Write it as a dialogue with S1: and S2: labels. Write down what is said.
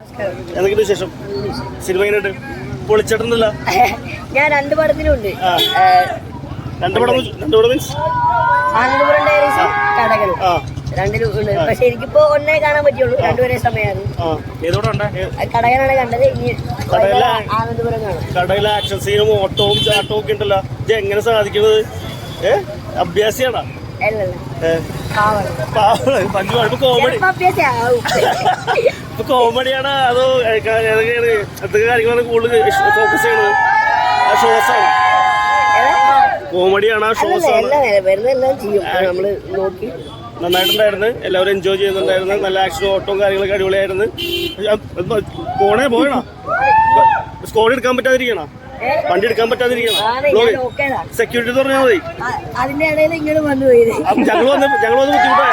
S1: എന്തൊക്കെയുണ്ട് വിശേഷം? സിനിമ എങ്ങനെയുണ്ട്? പൊളിച്ചിട്ടുണ്ടല്ലോ
S2: ഞാൻ രണ്ട് പടത്തിലുണ്ട്.
S1: രണ്ട് പടം രണ്ട് പടം മീൻസ്?
S2: ആനന്ദപുരം ഡയറീസും കടകളും രണ്ടിലും ഉണ്ട്. പക്ഷെ എനിക്കിപ്പോ ഒന്നേ കാണാൻ പറ്റുള്ളൂ. രണ്ടുപേരെ സമയമാണ്.
S1: ആ. ഏതോടെ ഉണ്ട്
S2: കടകനാണ് കണ്ടത്. ഇനി
S1: കടകല-
S2: ആനന്ദപുരം കാണും.
S1: കടയിലെ ആക്ഷൻ സീനും ഓട്ടവും ചാട്ടവും ഒക്കെ ഉണ്ടല്ലോ. ഇത് എങ്ങനെ സാധിക്കുന്നത്? ഏ? അഭ്യാസിയാണോ?
S2: അല്ലല്ല.
S1: പാവം. പഞ്ചു കോമഡി
S2: ചിലപ്പോ അഭ്യാസമാവും
S1: ഇപ്പൊ കോമഡിയാണ് അതോ ഏതൊക്കെയാണ്? എന്തൊക്കെ കാര്യങ്ങളാണ് കൂടുതൽ ഫോക്കസ് ചെയ്യണത്? ഷോസ് ആണ്. കോമഡിയാണ് ഷോസ് ആണ്. നന്നായിട്ടുണ്ടായിരുന്നു. എല്ലാവരും എൻജോയ് ചെയ്യുന്നുണ്ടായിരുന്നു. നല്ല ആക്ഷൻ ഓട്ടവും കാര്യങ്ങളൊക്കെ അടിപൊളിയായിരുന്നു. പോണേ പോയണോ സ്കോഡ് എടുക്കാൻ പറ്റാതിരിക്കണോ? വണ്ടി എടുക്കാൻ പറ്റാതിരിക്കണോ? സെക്യൂരിറ്റി തുറഞ്ഞാൽ മതി. ഞങ്ങൾ വന്ന് ഞങ്ങൾ വന്ന് ബുദ്ധിമുട്ടായ